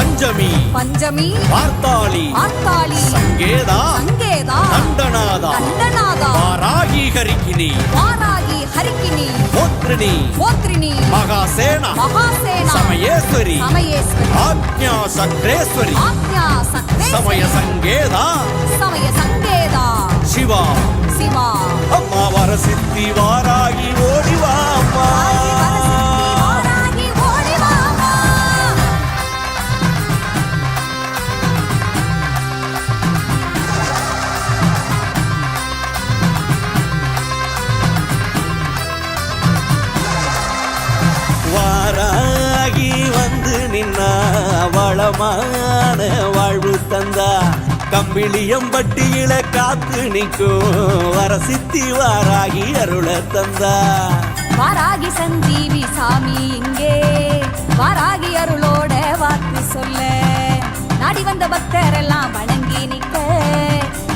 பஞ்சமி. பஞ்சமி. வார்த்தாளி. ஆத்தாளி சங்கேதா. சங்கேதா. தண்டநாதா. கண்டநாதா வாராகி ஹரிக்கினி. வாராகி ஹரிக்கினி. மோத்ரிணி கோத்ரிணி மகாசேனா. மகாசேனா. சமயேஸ்வரி. சமயேஸ்வரி. ஆக்ஞா சக்ரேஸ்வரி. ஆக்ஞா சக்ரேஸ்வரி. சமய சங்கேதா. சமய சங்கேதா. சிவா. சிவா. அம்மா வர சித்தி வாராகி ஓடிவா நின்னா வளமான வாழ்வு தந்தா. கம்பிளியம் பட்டியில காத்து நிற்கும். வர சித்தி வாராகி அருள தந்தா. வாராகி சஞ்சீவி சாமி இங்கே. வாராகி அருளோட வாக்கு சொல்ல. நாடி வந்த பக்தரெல்லாம் வணங்கி நிக்க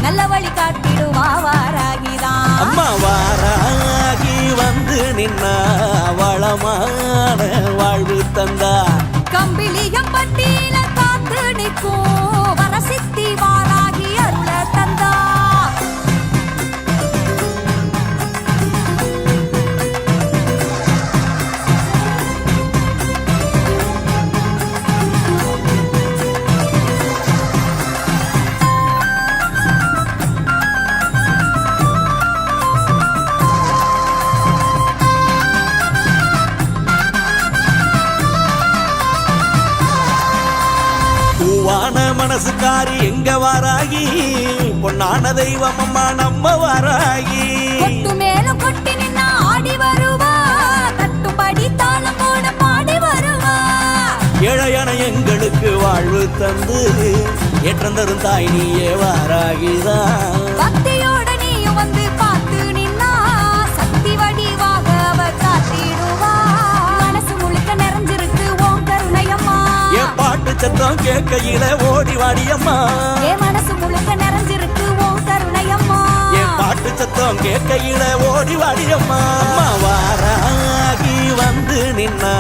நல்ல வழி காட்டிடுவா வாராகிதான். அம்மா வாராகி வந்து நின்னா வளமான கம்பிளியம் பட்டியில காத்து நிற்கும். எங்க வாராகி? பொன்னான தெய்வம் அம்மா நம்ம வாராகி. கொட்டு மேலும் கொட்டி நின்னா ஆடி வருவா. தட்டுப்படி தாளம் போட பாடி வருவா. ஏழையான எங்களுக்கு வாழ்வு தந்து ஏற்றம் தரும் தாய் நீயே வாராகிதான் சத்தம் கேட்கையில ஓடி வாடியம்மா. என் மனசு முழுக்க நிறைஞ்சிருக்கு ஓம் கருணையம்மா. என் பாட்டு சத்தம் கேட்கையில ஓடி வாடியம்மா. அம்மா வாராகி வந்து நின்னா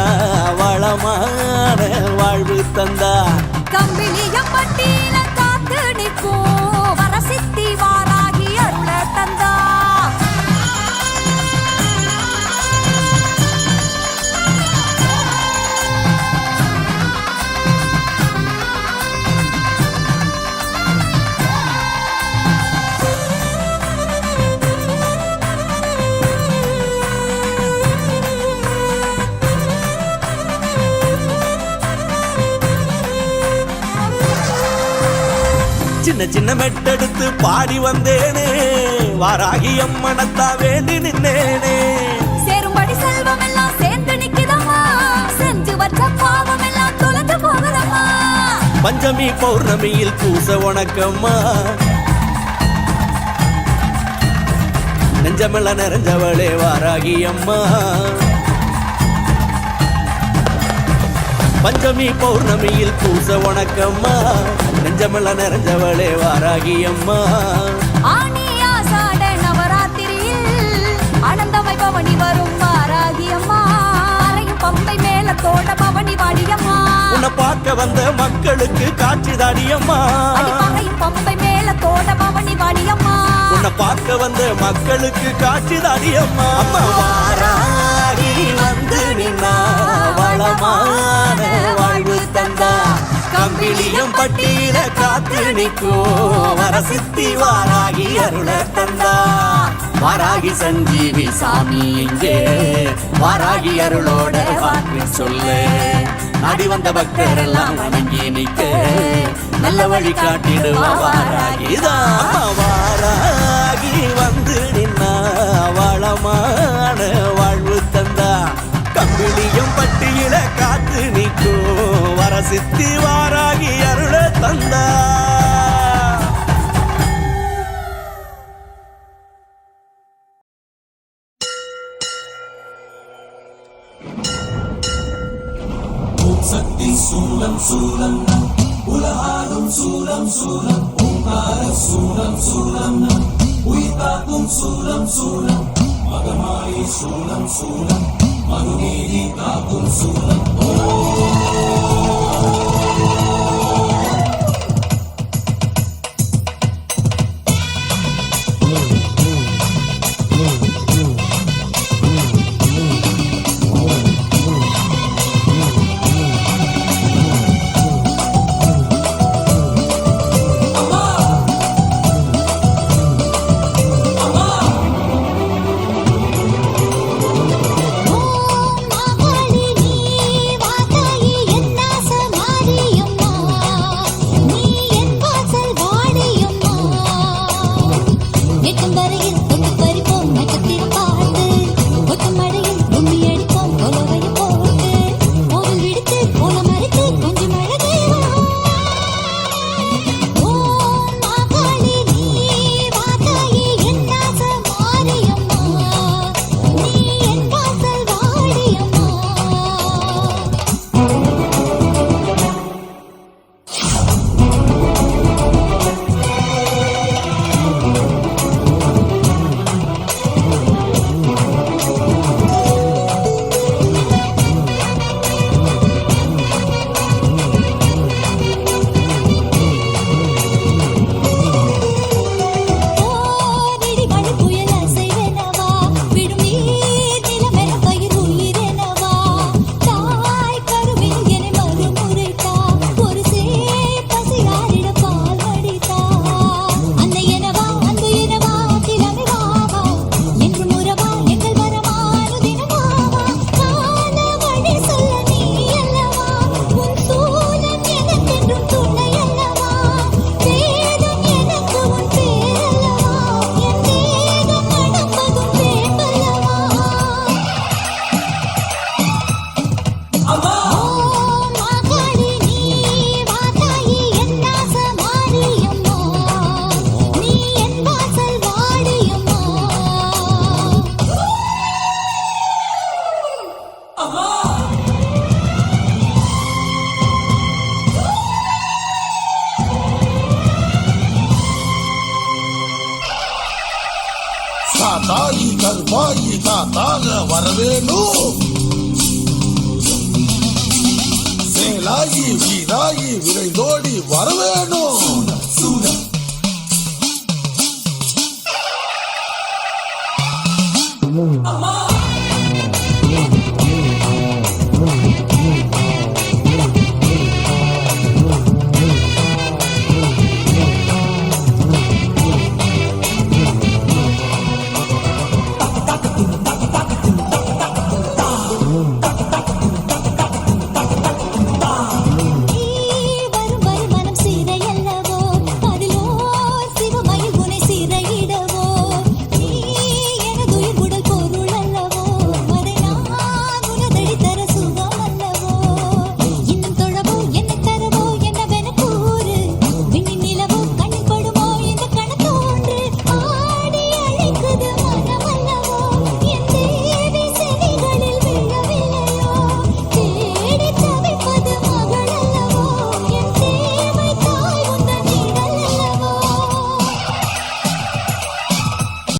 வளமான வாழ்வு தந்தா. கம்பிளியம் சின்ன சின்ன மெட்டெடுத்து பாடி வந்தேனே. வாராகி அம்மனத்தா வேண்டி நின்னேனே. சேரும்படி செல்வம் எல்லாம் சேர்ந்து நிக்குதம்மா செஞ்சு வச்ச பாவம் எல்லாம் தொலைஞ்சு போகுதம்மா. பஞ்சமி பௌர்ணமியில் பூச வணக்கம்மா. நெஞ்சமெல்ல நிறைஞ்சவளே வாராகி அம்மா. பஞ்சமி பௌர்ணமியில் பூச வணக்கம்மா. நெஞ்சமெல்ல நிறைஞ்சவளே வாராகி அம்மா உன்னை பார்க்க வந்த மக்களுக்கு காட்சி தாடியம்மா. பம்பை மேல தோட பவனி வாடியம்மா. உன்னை பார்க்க வந்த மக்களுக்கு காட்சி தாடியம்மா. அம்மா வாராகி வந்து நின்னா வளமான வாழ்வு தந்தா. கம்பிளியம் பட்டியில காத்து நிற்கோ வரசித்தி வாராகி அருள தந்தா. வாராகி சஞ்சீவி சாமி இங்கே. வாராகி அருளோட வாக்கு சொல்லு. அடி வந்த பக்தர் எல்லாம் வணங்கி நிற்க. நல்ல வழி காட்டிடுவா வாராகிதான் வாராகி வந்து நின்னா வளமா பட்டியில காத்து நிற்கும். வர சித்தி வாராகி அருள தந்தா. சக்தி சூலம் சூலம். நம் உலகாடும் சூலம் சூலம். ஓங்கார சூலம் சூலம். உயிர் காக்கும் சூலம் சூலம். மகமாயி சூலம் சூலம். மனுநீதி காக்கும் சூலம் ஓ தாத்தாயி கருப்பாயி தாத்தாக வரவேணும் சேலாயி வீராயி விரைந்தோடி வரவேணும்